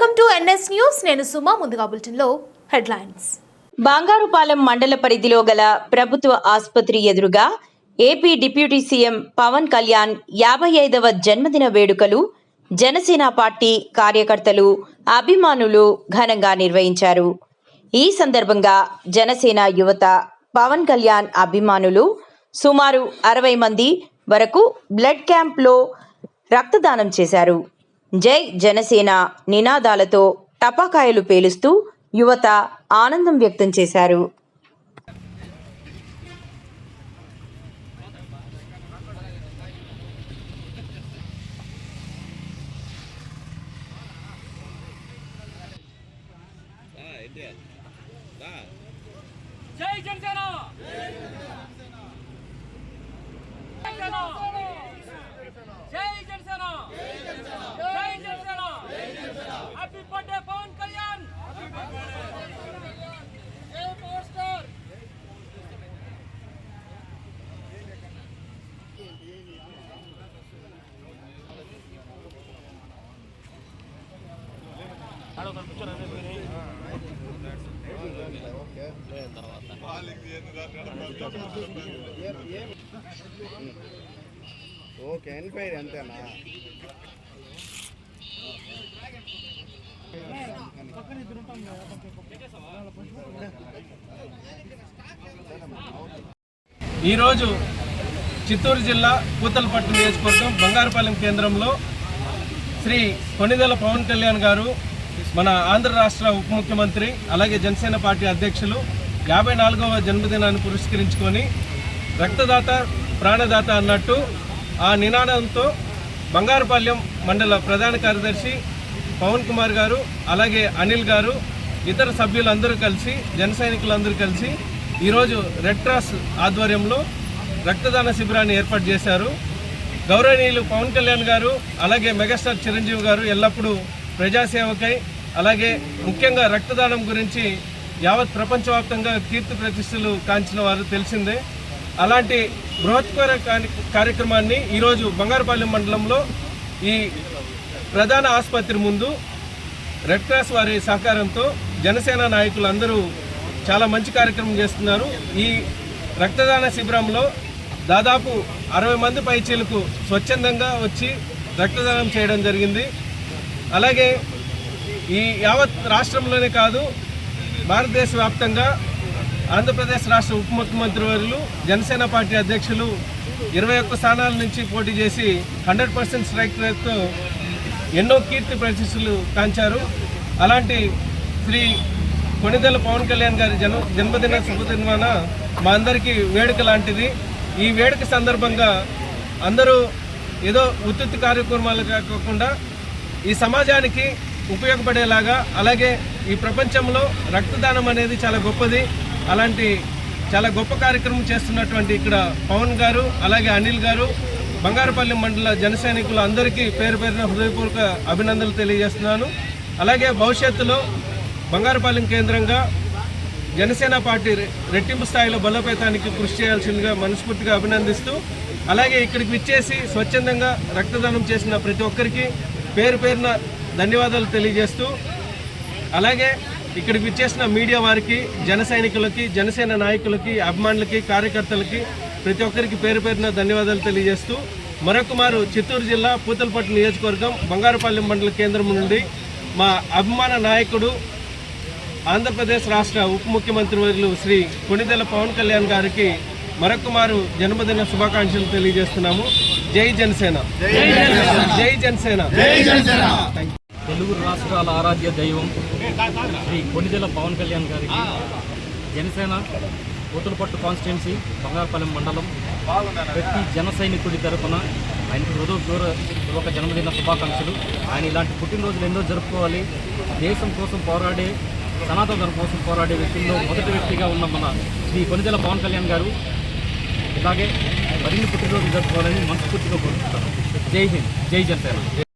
Welcome to NS news. నేను సుమా ముందుగా బులెటిన్లో హెడ్లైన్స్. బంగారుపాలెం మండల పరిధిలో గల ప్రభుత్వ ఆసుపత్రి ఎదురుగా AP deputy CM Pawan Kalyan యాభై ఐదవ జన్మదిన వేడుకలు జనసేన పార్టీ కార్యకర్తలు అభిమానులు ఘనంగా నిర్వహించారు. ఈ సందర్భంగా జనసేన యువత పవన్ కళ్యాణ్ అభిమానులు సుమారు అరవై మంది వరకు బ్లడ్ క్యాంప్లో రక్తదానం చేశారు. జై జనసేన నినాదాలతో టపాకాయలు పేలుస్తూ యువత ఆనందం వ్యక్తం చేశారు. జై జనసేన! జై జనసేన జై జనసేన హ్యాపీ బర్త్డే పవన్ కళ్యాణ్ జై పవర్ స్టార్ ఓకే ఎన్క్వైరీ అంతేనా? ఈరోజు చిత్తూరు జిల్లా పూతలపట్టు నియోజకవర్గం బంగారుపాలెం కేంద్రంలో శ్రీ కొనిదెల పవన్ కళ్యాణ్ గారు మన ఆంధ్ర రాష్ట్ర ఉప ముఖ్యమంత్రి అలాగే జనసేన పార్టీ అధ్యక్షులు యాభై నాలుగవ జన్మదినాన్ని పురస్కరించుకొని రక్తదాత ప్రాణదాత అన్నట్టు ఆ నినాదంతో బంగారుపాలెం మండల ప్రధాన కార్యదర్శి పవన్ కుమార్ గారు అలాగే అనిల్ గారు ఇతర సభ్యులందరూ కలిసి జన సైనికులందరూ కలిసి ఈరోజు రెడ్ క్రాస్ ఆధ్వర్యంలో రక్తదాన శిబిరాన్ని ఏర్పాటు చేశారు. గౌరవనీయులు పవన్ కళ్యాణ్ గారు అలాగే మెగాస్టార్ చిరంజీవి గారు ఎల్లప్పుడూ ప్రజాసేవకై అలాగే ముఖ్యంగా రక్తదానం గురించి యావత్ ప్రపంచవ్యాప్తంగా కీర్తి ప్రతిష్టలు కాంచిన వారు తెలిసిందే. అలాంటి బృహత్కర కార్య- కార్యక్రమాన్ని ఈరోజు బంగారుపాలెం మండలంలో ఈ ప్రధాన ఆసుపత్రి ముందు రెడ్ క్రాస్ వారి సహకారంతో జనసేన నాయకులు అందరూ చాలా మంచి కార్యక్రమం చేస్తున్నారు. ఈ రక్తదాన శిబిరంలో దాదాపు అరవై మంది పైచీలకు స్వచ్ఛందంగా వచ్చి రక్తదానం చేయడం జరిగింది. అలాగే ఈ యావత్ రాష్ట్రంలోనే కాదు భారతదేశ వ్యాప్తంగా ఆంధ్రప్రదేశ్ రాష్ట్ర ఉప ముఖ్యమంత్రి వర్యులు జనసేన పార్టీ అధ్యక్షులు ఇరవై ఒక్క స్థానాల నుంచి పోటీ చేసి హండ్రెడ్ పర్సెంట్ స్ట్రైక్ రేట్తో ఎన్నో కీర్తి ప్రతిష్టలు కాంచారు. అలాంటి శ్రీ కొనిదెల పవన్ కళ్యాణ్ గారి జన్మ జన్మదిన శుభదినమాన మా అందరికీ వేడుక లాంటిది. ఈ వేడుక సందర్భంగా అందరూ ఏదో ఉత్తుత్తి కార్యక్రమాలు కాకుండా ఈ సమాజానికి ఉపయోగపడేలాగా అలాగే ఈ ప్రపంచంలో రక్తదానం అనేది చాలా గొప్పది. అలాంటి చాలా గొప్ప కార్యక్రమం చేస్తున్నటువంటి ఇక్కడ పవన్ గారు అలాగే అనిల్ గారు బంగారపల్లి మండల జన సైనికులు అందరికీ పేరు పేరున హృదయపూర్వక అభినందనలు తెలియజేస్తున్నాను. అలాగే భవిష్యత్తులో బంగారపాలెం కేంద్రంగా జనసేన పార్టీ రెట్టింపు స్థాయిలో బలోపేతానికి కృషి చేయాల్సిందిగా మనస్ఫూర్తిగా అభినందిస్తూ అలాగే ఇక్కడికి విచ్చేసి స్వచ్ఛందంగా రక్తదానం చేసిన ప్రతి ఒక్కరికి పేరు పేరున ధన్యవాదాలు తెలియజేస్తూ అలాగే ఇక్కడికి విచ్చేసిన మీడియా వారికి జన సైనికులకి జనసేన నాయకులకి అభిమానులకి కార్యకర్తలకి ప్రతి ఒక్కరికి పేరు పేరున ధన్యవాదాలు తెలియజేస్తూ మరొక మారు చిత్తూరు జిల్లా పూతలపట్టు నియోజకవర్గం బంగారుపాలెం మండల కేంద్రం నుండి మా అభిమాన నాయకుడు ఆంధ్రప్రదేశ్ రాష్ట్ర ఉప ముఖ్యమంత్రి వర్యులు శ్రీ కొణిదెల పవన్ కళ్యాణ్ గారికి మరొక మారు జన్మదిన శుభాకాంక్షలు తెలియజేస్తున్నాము. జై జనసేన. జై జనసేన. తెలుగు రాష్ట్రాల ఆరాధ్య దైవం శ్రీ కొనిదెల పవన్ కళ్యాణ్ గారికి జనసేన కూతురుపట్టు కాన్స్టిట్యున్సీ బంగారపాలెం మండలం ప్రతి జన సైనికుడి తరపున ఆయనకు హృదయ ఒక జన్మదిన శుభాకాంక్షలు. ఆయన ఇలాంటి పుట్టినరోజులు ఎన్నో జరుపుకోవాలి. దేశం కోసం పోరాడే సనాతన ధర్మం కోసం పోరాడే వ్యక్తుల్లో మొదటి వ్యక్తిగా ఉన్న మన శ్రీ కొనిదెల పవన్ కళ్యాణ్ గారు. ఇలాగే మరిన్ని పుట్టినరోజు జరుపుకోవాలని మనస్ఫూర్తిగా కోరుకుంటాను జై హింద్. జై జనసేన.